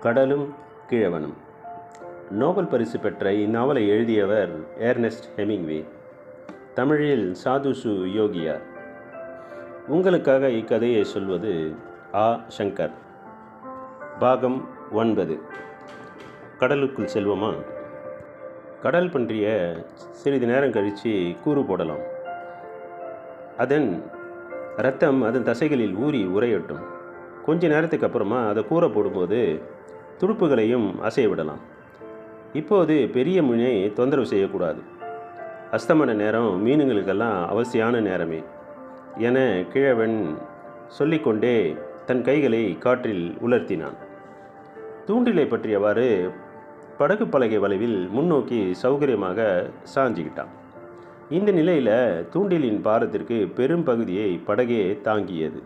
கடலும் கிழவனும். நோபல் பரிசு பெற்ற இந்நாவலை எழுதியவர் ஏர்னெஸ்ட் ஹெமிங்வே. தமிழில் சாதுசு யோகியார். உங்களுக்காக இக்கதையை சொல்வது ஆ. சங்கர். பாகம் ஒன்பது. கடலுக்குள் செல்வோமா? கடல் பன்றிய சிறிது நேரம் கழித்து கூறு போடலாம். அதன் ரத்தம் அதன் தசைகளில் ஊறி உரையட்டும் கொஞ்ச நேரத்துக்கு அப்புறமா அதை கூற போடும்போது துடுப்புகளையும் அசைய விடலாம். இப்போது பெரிய மீனை தொந்தரவு செய்யக்கூடாது. அஸ்தமன நேரம் மீனுங்களுக்கெல்லாம் அவசியமான நேரமே என கிழவன் சொல்லிக்கொண்டே தன் கைகளை காற்றில் உலர்த்தினான். தூண்டிலை பற்றியவாறு படகு பலகை வளைவில் முன்னோக்கி சௌகரியமாக சாஞ்சிக்கிட்டான். இந்த நிலையில் தூண்டிலின் பாரத்திற்கு பெரும் பகுதியை படகே தாங்கியது.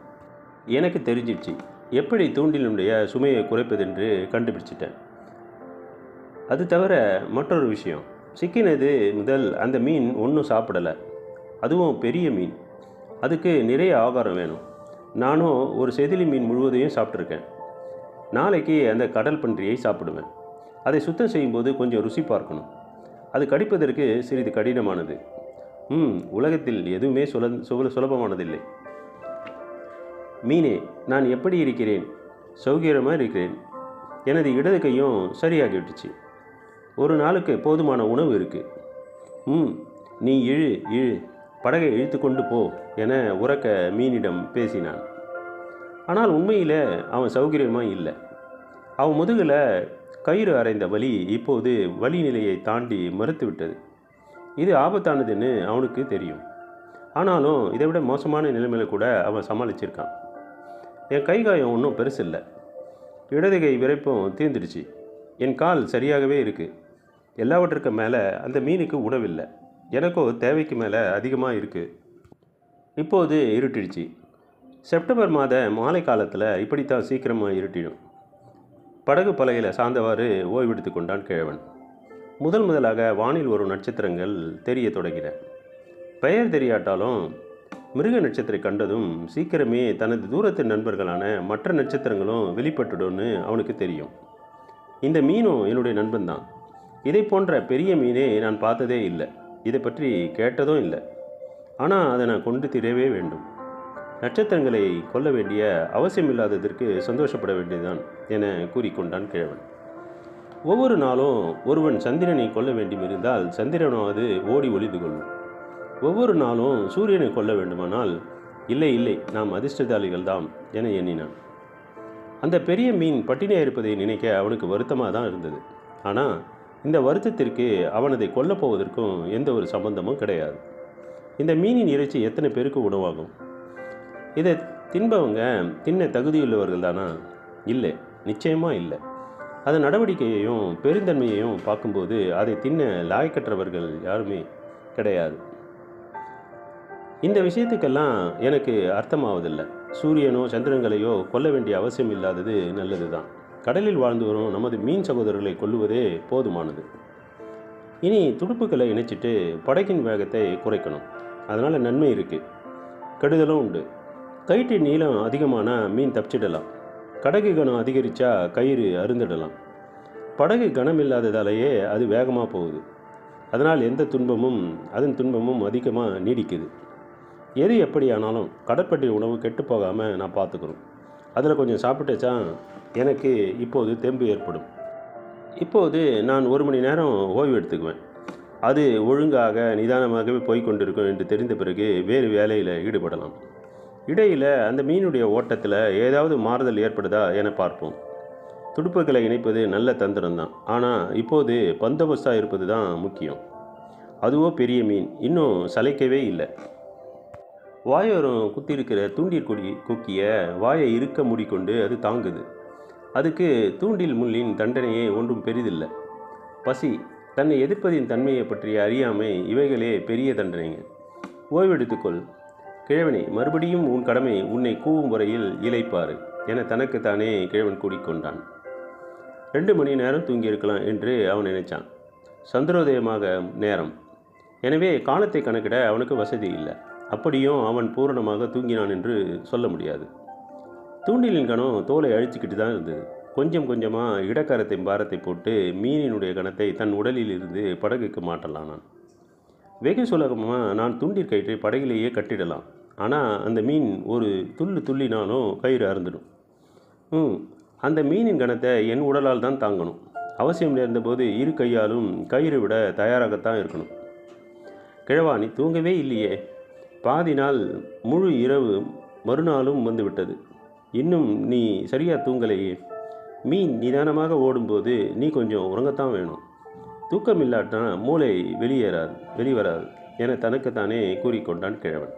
எனக்கு தெரிஞ்சிடுச்சு. எப்படி தூண்டிலுடைய சுமையை குறைப்பதென்று கண்டுபிடிச்சிட்டேன். அது தவிர மற்றொரு விஷயம். சிக்கினது முதல் அந்த மீன் ஒன்றும் சாப்பிடலை. அதுவும் பெரிய மீன். அதுக்கு நிறைய ஆகாரம் வேணும். நானும் ஒரு செதிலி மீன் முழுவதையும் சாப்பிட்ருக்கேன் நாளைக்கு அந்த கடல் பன்றியை சாப்பிடுவேன். அதை சுத்தம் செய்யும்போது கொஞ்சம் ருசி பார்க்கணும். அது கடிப்பதற்கு சிறிது கடினமானது. ம் உலகத்தில் எதுவுமே சுல சுல சுலபமானதில்லை. மீனே நான் எப்படி இருக்கிறேன்? சௌகரியமாக இருக்கிறேன். எனது இடது கையும் சரியாகிவிட்டுச்சு. ஒரு நாளுக்கு போதுமான உணவு இருக்குது ம் நீ இழு இழு. படகை இழுத்து கொண்டு போ என உறக்க மீனிடம் பேசினான். ஆனால் உண்மையில் அவன் சௌகரியமாக இல்லை. அவன் முதுகில் கயிறு அறைந்த வலி இப்போது வலி நிலையை தாண்டி மறுத்து விட்டது இது ஆபத்தானதுன்னு அவனுக்கு தெரியும். ஆனாலும் இதை விட மோசமான நிலைமையில கூட அவன் சமாளிச்சிருக்கான். என் கை காயம் ஒன்றும் பெருசு இல்லை இடது கை விரைப்பும் தீர்ந்துடுச்சு. என் கால் சரியாகவே இருக்குது எல்லாவற்றுக்கு மேலே அந்த மீனுக்கு உணவில்லை. எனக்கோ தேவைக்கு மேலே அதிகமாக இருக்குது இப்போது இருட்டிடுச்சு. செப்டம்பர் மாத மாலை காலத்தில் இப்படித்தான் சீக்கிரமாக இருட்டிடும். படகு பலகையில் சார்ந்தவாறு ஓய்வெடுத்து கொண்டான் கிழவன். முதல் முதலாக வானில் வரும் நட்சத்திரங்கள் தெரிய தொடங்கின. பெயர் தெரியாட்டாலும் மிருக நட்சத்திரை கண்டதும் சீக்கிரமே தனது தூரத்து நண்பர்களான மற்ற நட்சத்திரங்களும் வெளிப்பட்டுடும்னு அவனுக்கு தெரியும். இந்த மீனும் என்னுடைய நண்பன் தான் இதை போன்ற பெரிய மீனே நான் பார்த்ததே இல்லை. இதை பற்றி கேட்டதும் இல்லை. ஆனால் அதை நான் கொண்டு திரவே வேண்டும். நட்சத்திரங்களை கொல்ல வேண்டிய அவசியமில்லாததற்கு சந்தோஷப்பட வேண்டியதுதான் என கூறிக்கொண்டான் கிழவன் ஒவ்வொரு நாளும் ஒருவன் சந்திரனை கொல்ல வேண்டியிருந்தால் சந்திரனாவது ஓடி ஒளிந்து கொள்ளும். ஒவ்வொரு நாளும் சூரியனை கொல்ல வேண்டுமானால் இல்லை இல்லை நாம் அதிர்ஷ்டசாலிகள் தான் என எண்ணினான். அந்த பெரிய மீன் பட்டினியாக இருப்பதை நினைக்க அவனுக்கு வருத்தமாக தான் இருந்தது. ஆனால் இந்த வருத்தத்திற்கு அவனதை கொல்லப் போவதற்கும் எந்த ஒரு சம்பந்தமும் கிடையாது. இந்த மீனின் இறைச்சி எத்தனை பேருக்கு உணவாகும்? இதை தின்பவங்க தின்ன தகுதியுள்ளவர்கள் தானா இல்லை நிச்சயமாக இல்லை. அதன் நடவடிக்கையையும் பெருந்தன்மையையும் பார்க்கும்போது அதை தின்ன லாய்க்கற்றவர்கள் யாருமே கிடையாது. இந்த விஷயத்துக்கெல்லாம் எனக்கு அர்த்தமாவதில்லை. சூரியனோ சந்திரங்களையோ கொல்ல வேண்டிய அவசியம் இல்லாதது நல்லது தான் கடலில் வாழ்ந்து வரும் நமது மீன் சகோதரர்களை கொல்லுவதே போதுமானது. இனி துடுப்புகளை இணைச்சிட்டு படகின் வேகத்தை குறைக்கணும். அதனால் நன்மை இருக்குது கெடுதலும் உண்டு. கயிற்று நீளம் அதிகமான மீன் தப்பிச்சிடலாம். கடகு கனம் அதிகரித்தா கயிறு அருந்திடலாம். படகு கனம் இல்லாததாலேயே அது வேகமாக போகுது. அதனால் எந்த துன்பமும் அதன் துன்பமும் அதிகமாக நீடிக்குது. எது எப்படி ஆனாலும் கடற்பட்டி உணவு கெட்டு போகாமல் நான் பார்த்துக்கணும் அதில் கொஞ்சம் சாப்பிட்டுச்சா எனக்கு இப்போது தெம்பு ஏற்படும். இப்போது நான் ஒரு மணி நேரம் ஓய்வு எடுத்துக்குவேன். அது ஒழுங்காக நிதானமாகவே போய்கொண்டிருக்கும் என்று தெரிந்த பிறகு வேறு வேலையில் ஈடுபடலாம். இடையில் அந்த மீனுடைய ஓட்டத்தில் ஏதாவது மாறுதல் ஏற்படுதா என பார்ப்போம். துடுப்புகளை இணைப்பது நல்ல தந்திரம்தான். ஆனால் இப்போது பந்தோபஸ்தாக இருப்பது தான் முக்கியம். அதுவோ பெரிய மீன். இன்னும் சளைக்கவே இல்லை. வாயோரம் குத்தியிருக்கிற தூண்டில் கொடி கொக்கிய வாயை இருக்க மூடிக்கொண்டு அது தாங்குது. அதுக்கு தூண்டில் முள்ளின் தண்டனையே ஒன்றும் பெரிதில்லை. பசி தன்னை எதிர்ப்பதின் தன்மையை பற்றிய அறியாமை இவைகளே பெரிய தண்டனைங்க. ஓய்வெடுத்துக்கொள் கிழவனே மறுபடியும் உன் கடமை உன்னை கூவும் முறையில் இழைப்பார் என தனக்குத்தானே கிழவன் கூடிக்கொண்டான் ரெண்டு மணி நேரம் தூங்கியிருக்கலாம் என்று அவன் நினைச்சான். சந்திரோதயமாக நேரம். எனவே காலத்தை கணக்கிட அவனுக்கு வசதி இல்லை. அப்படியும் அவன் பூரணமாக தூங்கினான் என்று சொல்ல முடியாது. தூண்டிலின் கணம் தோலை அழிச்சிக்கிட்டு தான் இருந்தது. கொஞ்சம் கொஞ்சமாக இடக்கரத்தின் பாரத்தை போட்டு மீனினுடைய கணத்தை தன் உடலில் இருந்து படகுக்கு மாட்டலானான் வெகு சுலகமாக நான் துண்டிற் கயிற்றை படகிலேயே கட்டிடலாம். ஆனால் அந்த மீன் ஒரு துள்ளு துள்ளினாலும் கயிறு அறுந்துடும். ம் அந்த மீனின் கணத்தை என் உடலால் தான் தாங்கணும். அவசியம் நேர்ந்தபோது இரு கையாலும் கயிறு விட தயாராகத்தான் இருக்கணும். கிழவா நீ தூங்கவே இல்லையே. பாதி நாள் முழு இரவு மறுநாளும் வந்துவிட்டது. இன்னும் நீ சரியாக தூங்கலையே? மீன் நிதானமாக ஓடும்போது நீ கொஞ்சம் உறங்கத்தான் வேணும். தூக்கம் இல்லாட்டா மூளை வெளியேறாது வெளிவராது என தனக்குத்தானே கூறிக்கொண்டான் கிழவன்.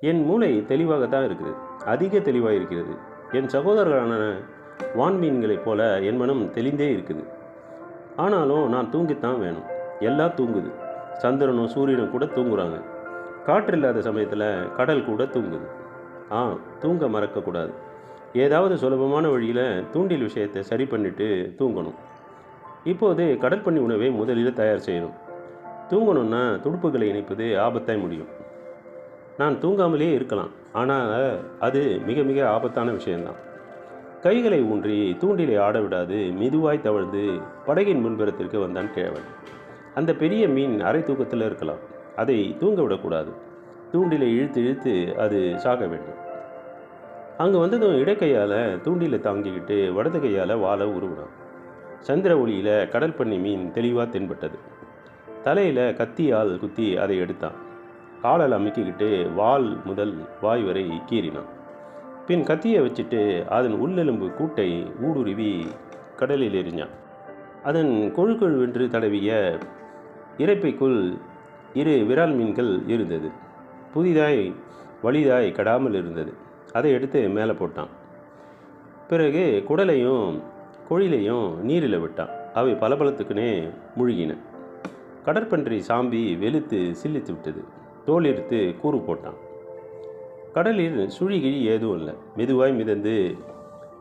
என் மூளை தெளிவாகத்தான் இருக்குது. அதிக தெளிவாக இருக்கிறது என் சகோதரர்களான வான்மீன்களைப் போல என் மனம் தெளிந்தே இருக்குது. ஆனாலும் நான் தூங்கித்தான் வேணும். எல்லாம் தூங்குது. சந்திரனும் சூரியனும் கூட தூங்குறாங்க. காற்று இல்லாத சமயத்தில் கடல் கூட தூங்குது. ஆ தூங்க மறக்கக்கூடாது. ஏதாவது சுலபமான வழியில் தூண்டில் விஷயத்தை சரி பண்ணிவிட்டு தூங்கணும். இப்போது கடற்பண்ணி உணவை முதலில் தயார் செய்யணும். தூங்கணும்னா துடுப்புகளை இணைப்பது ஆபத்தாய் முடியும். நான் தூங்காமலே இருக்கலாம். ஆனால் அது மிக மிக ஆபத்தான விஷயம்தான். கைகளை ஊன்றி தூண்டிலை ஆட விடாது மெதுவாய் தவழ்ந்து படகின் முன்புறத்திற்கு வந்தான் கிழவன். அந்த பெரிய மீன் அரை தூக்கத்தில் இருக்கலாம். அதை தூங்க விடக்கூடாது தூண்டிலை இழுத்து இழுத்து அது சாக வேண்டும். அங்கே வந்ததும் இடக்கையால் தூண்டிலை தாங்கிக்கிட்டு வடது கையால் வாழை உருவினான். சந்திர ஒளியில் கடல் பண்ணி மீன் தெளிவாக தென்பட்டது. தலையில் கத்தியால் குத்தி அதை எடுத்தான். காலால் அமுக்கிக்கிட்டு வால் முதல் வாய் வரை கீறினான். பின் கத்தியை வச்சுட்டு அதன் உள்ளெலும்பு கூட்டை ஊடுருவி கடலில் எறிஞ்சான். அதன் கொழு கொழுவென்று தடவிய இறைப்பைக்குள் இரு விரால் மீன்கள் இருந்தது. புதிதாய் வலிதாய் கடாமல் இருந்தது. அதை எடுத்து மேலே போட்டான். பிறகு குடலையும் குழிலையும் நீரில் விட்டான். அவை பலபலத்துக்குனே முழுகின. கடற்பன்றி சாம்பி வெளுத்து சில்லித்து விட்டது. தோல் எடுத்து கூறு போட்டான். கடலில் சுழிகிழி ஏதும் இல்லை. மெதுவாய் மிதந்து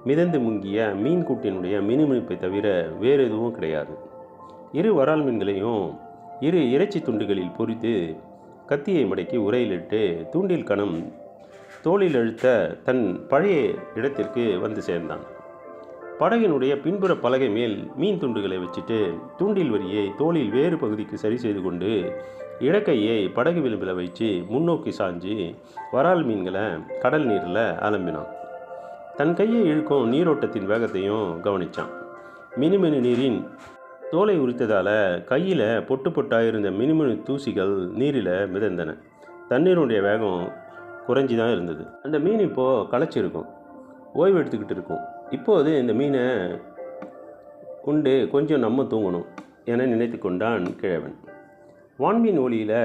மிதந்து முங்கிய மீன் கூட்டினுடைய மினுமினுப்பை தவிர வேறு எதுவும் கிடையாது. இரு வரால் மீன்களையும் இரு இறைச்சி துண்டுகளில் பொறித்து கத்தியை மடக்கி உரையிலிட்டு தூண்டில் கணம் தோளில் அழுத்த தன் பழைய இடத்திற்கு வந்து சேர்ந்தான். படகினுடைய பின்புற பலகை மேல் மீன் துண்டுகளை வச்சுட்டு தூண்டில் வரியை தோளில் வேறு பகுதிக்கு சரி செய்து கொண்டு இடக்கையை படகு விளிம்பில் வச்சு முன்னோக்கி சாஞ்சு வரால் மீன்களை கடல் நீரில் அலம்பினான். தன் கையை இழுக்கும் நீரோட்டத்தின் வேகத்தையும் கவனித்தான் மினுமினு நீரின் தோலை உரித்ததால் கையில் பொட்டு பொட்டாக இருந்த மினுமினு தூசிகள் நீரில் மிதந்தன. தண்ணீருடைய வேகம் குறைஞ்சி தான் இருந்தது. அந்த மீன் இப்போது களைச்சிருக்கும். ஓய்வு எடுத்துக்கிட்டு இருக்கும். இப்போது இந்த மீனை உண்டு கொஞ்சம் நம்ம தூங்கணும் என நினைத்து கொண்டான் கிழவன். வான்மீன் ஒளியில்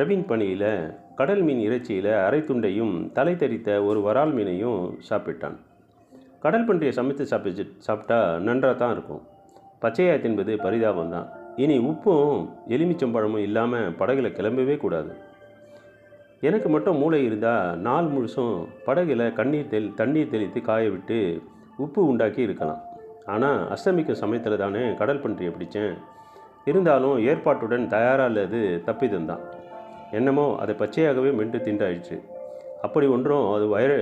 ரவின் பணியில் கடல் மீன் இறைச்சியில் அரை துண்டையும் தலை தரித்த ஒரு வரால் மீனையும் சாப்பிட்டான். கடல் பன்றியை சமைத்து சாப்பிச்சு சாப்பிட்டா நன்றாக தான் இருக்கும். பச்சையாய் தின்பது பரிதாபம் தான் இனி உப்பும் எலுமிச்சம்பழமும் இல்லாமல் படகுல கிளம்பவே கூடாது. எனக்கு மட்டும் மூளை இருந்தால் நாள் முழுசும் படகுல கண்ணீர் தெளி தண்ணீர் தெளித்து காய விட்டு உப்பு உண்டாக்கி இருக்கலாம். ஆனால் அஸ்தமிக்கும் சமயத்தில் தானே கடல் பன்றியை பிடிச்சேன். இருந்தாலும் ஏற்பாட்டுடன் தயாராக இல்லது தப்பிதம்தான் என்னமோ அதை பச்சையாகவே மென்று திண்டாயிடுச்சு அப்படி ஒன்றும் அது வயரை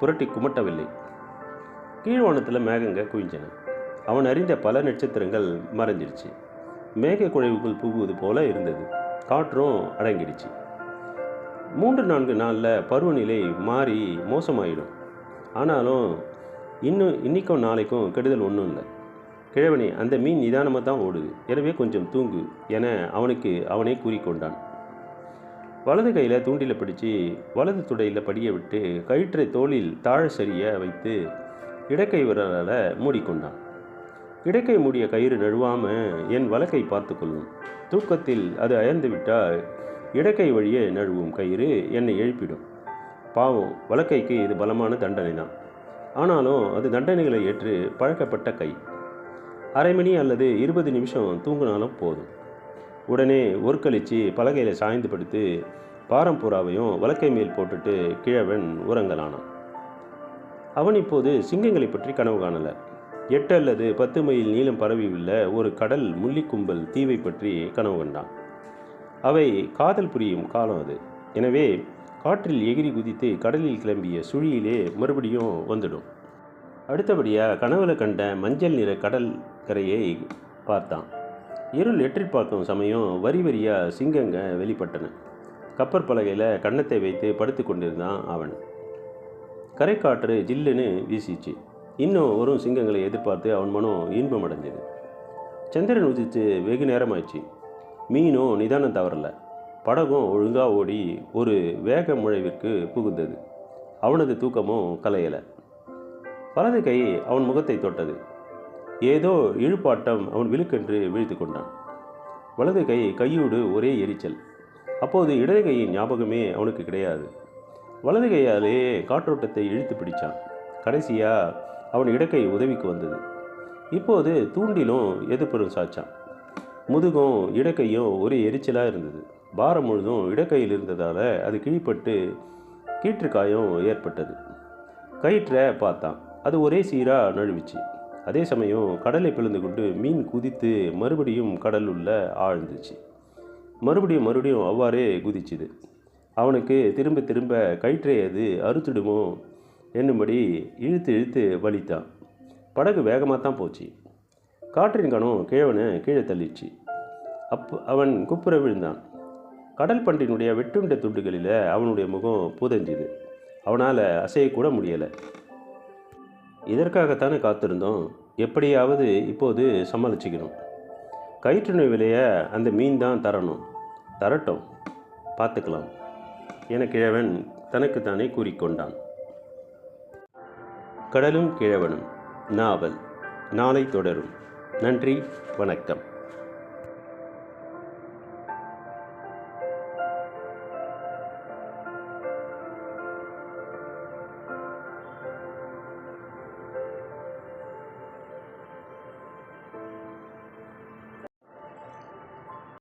புரட்டி குமட்டவில்லை. கீழ்வானத்தில் மேகங்க குவிஞ்சன. அவன் அறிந்த பல நட்சத்திரங்கள் மறைஞ்சிருச்சு. மேக குழைவுக்குள் புகுவது போல இருந்தது. காற்றும் அடங்கிடுச்சு. மூன்று நான்கு நாளில் பருவநிலை மாறி மோசமாயிடும். ஆனாலும் இன்னும் இன்றைக்கும் நாளைக்கும் கெடுதல் ஒன்றும் இல்லை. கிழவனே அந்த மீன் நிதானமாக தான் ஓடுது. எனவே கொஞ்சம் தூங்கு என அவனுக்கு அவனே கூறிக்கொண்டான் வலது கையில் தூண்டில பிடிச்சு வலது துடையில் படிய விட்டு கயிற்றை தோளில் தாழ சரிய வைத்து இடக்கை விரலால் மூடிக்கொண்டான் இடக்கை மூடிய கயிறு நழுவாமல் என் வலக்கை பார்த்து கொள்ளும் தூக்கத்தில் அது அயர்ந்துவிட்டால் இடக்கை வழியே நழுவும் கயிறு என்னை எழுப்பிடும். பாவம் வலக்கைக்கு இது பலமான தண்டனை தான். ஆனாலும் அது தண்டனைகளை ஏற்று பழக்கப்பட்ட கை. அரை மணி அல்லது இருபது நிமிஷம் தூங்கினாலும் போதும். உடனே ஒருக்களிச்சு பலகையில் சாய்ந்து படுத்து பாரம்பூராவையும் வலக்கை மேல் போட்டுட்டு கிழவன் உறங்கலானான். அவன் இப்போது சிங்கங்களை பற்றி கனவு காணலை. எட்டு அல்லது பத்து மைல் நீளம் பரவியுள்ள ஒரு கடல் முள்ளிக்கும்பல் தீவை பற்றி கனவு கண்டான். அவை காதல் புரியும் காலம் அது. எனவே காற்றில் எகிரி குதித்து கடலில் கிளம்பிய சுழியிலே மறுபடியும் வந்துடும். அடுத்தபடியாக கனவுல கண்ட மஞ்சள் நிற கடல் கரையை பார்த்தான். இருள் எற்றி பார்க்கும் சமயம் வரி வரியாக சிங்கங்க வெளிப்பட்டன. கப்பற் பலகையில் கன்னத்தை வைத்து படுத்து கொண்டிருந்தான் அவன். கரைக்காற்று ஜில்லுன்னு வீசிச்சு. இன்னும் வரும் சிங்கங்களை எதிர்பார்த்து அவன் மனம் இன்பம் அடைஞ்சது. சந்திரன் உதித்து வெகு நேரமாயிடுச்சு மீனும் நிதானம் தவறல. படகும் ஒழுங்காக ஓடி ஒரு வேக முழைவிற்கு புகுந்தது. அவனது தூக்கமும் கலையலை. வலது கை அவன் முகத்தை தொட்டது. ஏதோ இழுப்பாட்டம் அவன் விழுக்கென்று வீழ்த்து கொண்டான். வலது கை கையோடு ஒரே எரிச்சல். அப்போது இடது கையின் ஞாபகமே அவனுக்கு கிடையாது. வலது கையாலே காற்றோட்டத்தை இழுத்து பிடிச்சான். கடைசியாக அவன் இடக்கை உதவிக்கு வந்தது. இப்போது தூண்டிலும் எதிர்ப்புறம் சாச்சான் முதுகும் இடக்கையும் ஒரே எரிச்சலாக இருந்தது. பாரம் முழுதும் இடக்கையில் இருந்ததால் அது கிழிப்பட்டு கீற்றுக்காயம் ஏற்பட்டது. கயிற்றை பார்த்தான். அது ஒரே சீராக நழுவிச்சு. அதே சமயம் கடலை பிளந்து கொண்டு மீன் குதித்து மறுபடியும் கடல் உள்ள ஆழ்ந்துச்சு. மறுபடியும் மறுபடியும் அவ்வாறே குதிச்சுது. அவனுக்கு திரும்ப திரும்ப கயிற்றை அது அறுத்துடுமோ என்னும்படி இழுத்து இழுத்து வலித்தான். படகு வேகமாக தான் போச்சு. காற்றின் கணம் கிழவனை கீழே தள்ளிடுச்சு. அப் அவன் குப்புற விழுந்தான். கடல் பண்டினுடைய வெட்டுண்ட துண்டுகளில் அவனுடைய முகம் புதஞ்சுது. அவனால் அசையக்கூட முடியலை. இதற்காகத்தானே காத்திருந்தோம். எப்படியாவது இப்போது சமாளிச்சுக்கணும். கயிற்றுணை விலையை அந்த மீன் தான் தரணும். தரட்டும். பார்த்துக்கலாம். என கிழவன் தனக்குத்தானே கூறிக்கொண்டான். கடலும் கிழவனும் நாவல். நாளை தொடரும். நன்றி வணக்கம்.